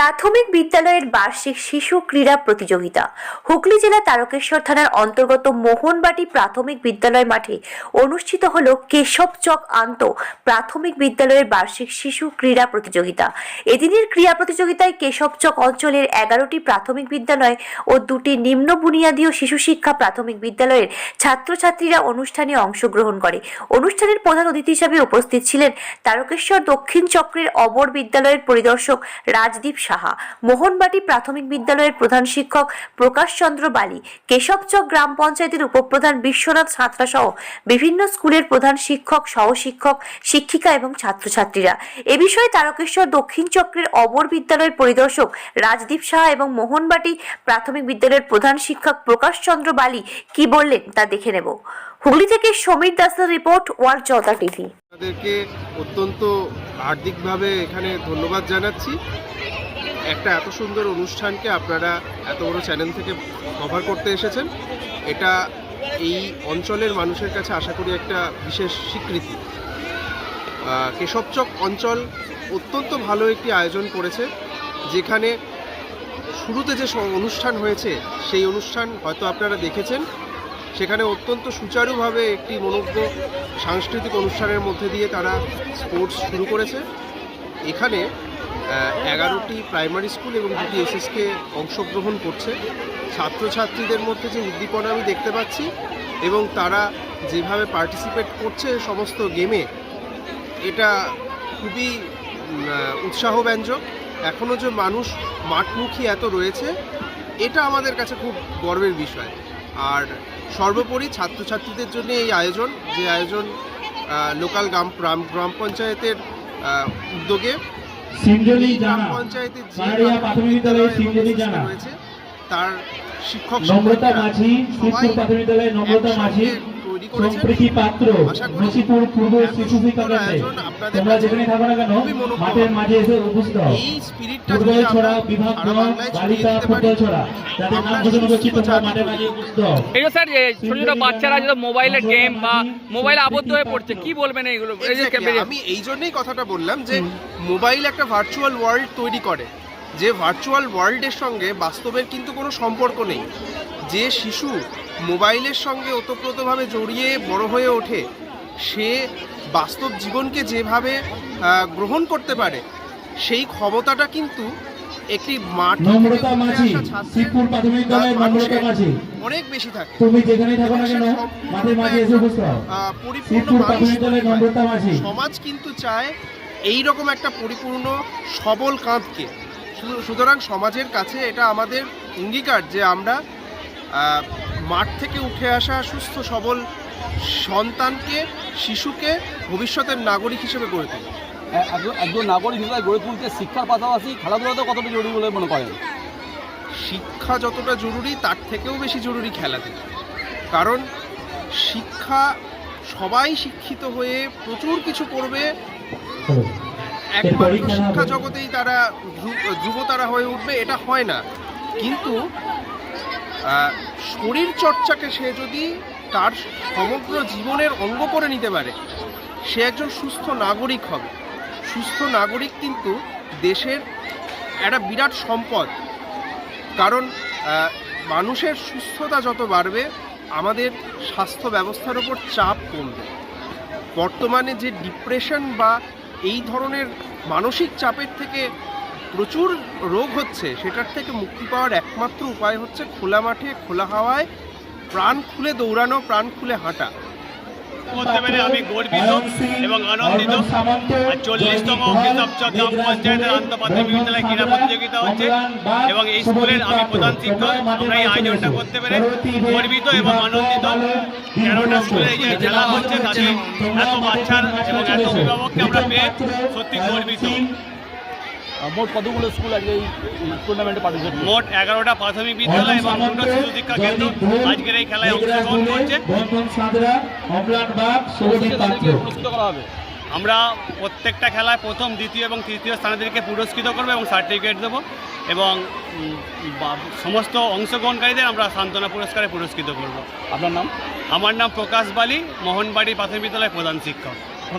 প্রাথমিক বিদ্যালয়ের বার্ষিক শিশু ক্রীড়া প্রতিযোগিতা। হুগলি জেলা তারকেশ্বর থানার অন্তর্গত মোহনবাটি প্রাথমিক বিদ্যালয় মাঠে অনুষ্ঠিত হল কেশব চক আন্ত প্রাথমিক বিদ্যালয়ের বার্ষিক শিশু ক্রীড়া প্রতিযোগিতা। এদিনের ক্রীড়া প্রতিযোগিতায় কেশব চক অঞ্চলের এগারোটি প্রাথমিক বিদ্যালয় ও দুটি নিম্ন বুনিয়াদী ও শিশু শিক্ষা প্রাথমিক বিদ্যালয়ের ছাত্রছাত্রীরা অনুষ্ঠানে অংশগ্রহণ করে। অনুষ্ঠানের প্রধান অতিথি হিসাবে উপস্থিত ছিলেন তারকেশ্বর দক্ষিণ চক্রের অবর বিদ্যালয়ের পরিদর্শক রাজদীপ সাহা। মোহনবাটি প্রাথমিক বিদ্যালয়ের প্রধান শিক্ষক প্রকাশ চন্দ্র বালি, কেশবচক গ্রাম পঞ্চায়েতের উপপ্রধান বিশ্বনাথ সাঁতরা সহ বিভিন্ন স্কুলের প্রধান শিক্ষক, সহশিক্ষক, শিক্ষিকা এবং ছাত্রছাত্রীরা। এ বিষয়ে তারকেশ্বর দক্ষিণ চক্রের অবর বিদ্যালয়ের পরিদর্শক রাজদীপ সাহা এবং মোহনবাটি প্রাথমিক বিদ্যালয়ের প্রধান শিক্ষক প্রকাশ চন্দ্র বালি কি বললেন তা দেখে নেব। হুগলি থেকে সমীর দাসের রিপোর্ট, ওয়ার্ল্ড জনতা টিভি। আপনাদেরকে অত্যন্ত হার্দিকভাবে এখানে ধন্যবাদ জানাচ্ছি। একটা এত সুন্দর অনুষ্ঠানকে আপনারা এত বড় চ্যানেল থেকে কভার করতে এসেছেন, এটা এই অঞ্চলের মানুষের কাছে আশা করি একটা বিশেষ স্বীকৃতি। কেশবচক অঞ্চল অত্যন্ত ভালো একটি আয়োজন করেছে, যেখানে শুরুতে যে অনুষ্ঠান হয়েছে, সেই অনুষ্ঠান হয়তো আপনারা দেখেছেন। সেখানে অত্যন্ত সুচারুভাবে একটি মনোজ্ঞ সাংস্কৃতিক অনুষ্ঠানের মধ্যে দিয়ে তারা স্পোর্টস শুরু করেছে। এখানে এগারোটি প্রাইমারি স্কুল এবং দুটি এসএসকে অংশগ্রহণ করছে। ছাত্রছাত্রীদের মধ্যে যে উদ্দীপনা আমি দেখতে পাচ্ছি এবং তারা যেভাবে পার্টিসিপেট করছে সমস্ত গেমে এটা খুবই উৎসাহব্যঞ্জক। এখনও যে মানুষ মাঠমুখী এত রয়েছে, এটা আমাদের কাছে খুব গর্বের বিষয়। আর সর্বোপরি ছাত্রছাত্রীদের জন্য এই আয়োজন, যে আয়োজন লোকাল গ্রাম গ্রাম পঞ্চায়েতের উদ্যোগে গ্রাম জানা পঞ্চায়েতের যে পাহাড়িয়া প্রাথমিক বিদ্যালয়ে এবং জানা। তার শিক্ষক নম্রতা মাঝি শিবপুর প্রাথমিক বিদ্যালয়ে নম্রতা মাঝি। তৈরি করেছেন। পাত্র আশা পূর্ব এত শিশু শিক্ষা সুন্দর কেন্দ্রে আয়োজন আপনাদের তোমরা যেখানে থাকো না কেন খুবই মনোজ্ঞ মাঠের মাঝে এসে উপস্থিত এই স্পিরিটটা ফুটবল ছড়া আমরা বিভাগ সারা বাংলায় ছড়িয়ে বালিকা ফুটবল ছড়া। যাদের নাম ঘোষণা করছি তোমরা জাতি মাঝে উপস্থিত এই যে স্যার ছোট ছোট বাচ্চারা যেটা মোবাইলে গেম বা মোবাইলে আবদ্ধ হয়ে পড়ছে কি বলবেন এইগুলো? আমি এই জন্যই কথাটা বললাম যে মোবাইল একটা ভার্চুয়াল ওয়ার্ল্ড তৈরি করে যে ভার্চুয়াল ওয়ার্ল্ডের সঙ্গে বাস্তবের কিন্তু কোনো সম্পর্ক নেই। যে শিশু মোবাইলের সঙ্গে ওতপ্রোতভাবে জড়িয়ে বড় হয়ে ওঠে। সে বাস্তব জীবনকে যেভাবে গ্রহণ করতে পারে সেই ক্ষমতাটা কিন্তু একটি মাঠ অনেক বেশি থাকে। তুমি যেখানে না কেন মাঝে এসে উপস্থিত সমাজ কিন্তু চায় এই রকম একটা পরিপূর্ণ সবল কাঁধকে। সুতরাং সমাজের কাছে এটা আমাদের অঙ্গীকার যে আমরা মাঠ থেকে উঠে আসা সুস্থ সবল সন্তানকে শিশুকে ভবিষ্যতের নাগরিক হিসেবে গড়ে তুলি একজন একজন নাগরিক হিসেবে গড়ে তুলতে শিক্ষার পাশাপাশি খেলাধুলাতেও কতটা জরুরি বলে মনে করেন? শিক্ষা যতটা জরুরি তার থেকেও বেশি জরুরি খেলাধুলা কারণ শিক্ষা সবাই শিক্ষিত হয়ে প্রচুর কিছু করবে। খেলা শিক্ষা জগতেই তারা ধ্রু- ধ্রুবতারা হয়ে উঠবে এটা হয় না। কিন্তু শরীর চর্চাকে সে যদি তার সমগ্র জীবনের অঙ্গ করে নিতে পারে, সে একজন সুস্থ নাগরিক হবে। সুস্থ নাগরিক কিন্তু দেশের একটা বিরাট সম্পদ। কারণ মানুষের সুস্থতা যত বাড়বে, আমাদের স্বাস্থ্য ব্যবস্থার ওপর চাপ কমবে। বর্তমানে যে ডিপ্রেশন বা এই ধরনের মানসিক চাপের থেকে প্রচুর রোগ হচ্ছে, সেটার থেকে মুক্তি পাওয়ার একমাত্র উপায় হচ্ছে খোলা মাঠে, খোলা হাওয়ায় প্রাণ খুলে দৌড়ানো, প্রাণ খুলে হাঁটা। করতে পেরে আমি গর্বিত এবং আনন্দিত। আর চল্লিশতম অভিনবচক গ্রাম পঞ্চায়েতের আন্তঃপ্রাথমিক বিদ্যালয় ক্রীড়া প্রতিযোগিতা হচ্ছে এবং এই স্কুলের আমি প্রধান শিক্ষক, আমরা এই আয়োজনটা করতে পেরে গর্বিত এবং আনন্দিত। তেরোটা স্কুলে যে খেলা হচ্ছে, তাতে এত বাচ্চার এবং এত অভিভাবককে আমরা পেয়ে সত্যি গর্বিত। মোট কতগুলো স্কুল আজকে এই টুর্নামেন্টে পার্টিসিপেট মোট এগারোটা প্রাথমিক বিদ্যালয় এবং দুটো শিশু শিক্ষা কেন্দ্র আজকের এই খেলায় অংশগ্রহণ করছে। বন্ধন সাঁতরা অম্লান বাগ সৌরদীপ পাত্র। পুরস্কৃত করা হবে। আমরা প্রত্যেকটা খেলায় প্রথম দ্বিতীয় এবং তৃতীয় স্থানাধিকারীকে পুরস্কৃত করব এবং সার্টিফিকেট দেবো এবং সমস্ত অংশগ্রহণকারীদের আমরা সান্ত্বনা পুরস্কারে পুরস্কৃত করব। আপনার নাম? আমার নাম প্রকাশ বালি মোহনবাড়ি প্রাথমিক বিদ্যালয়ের প্রধান শিক্ষক।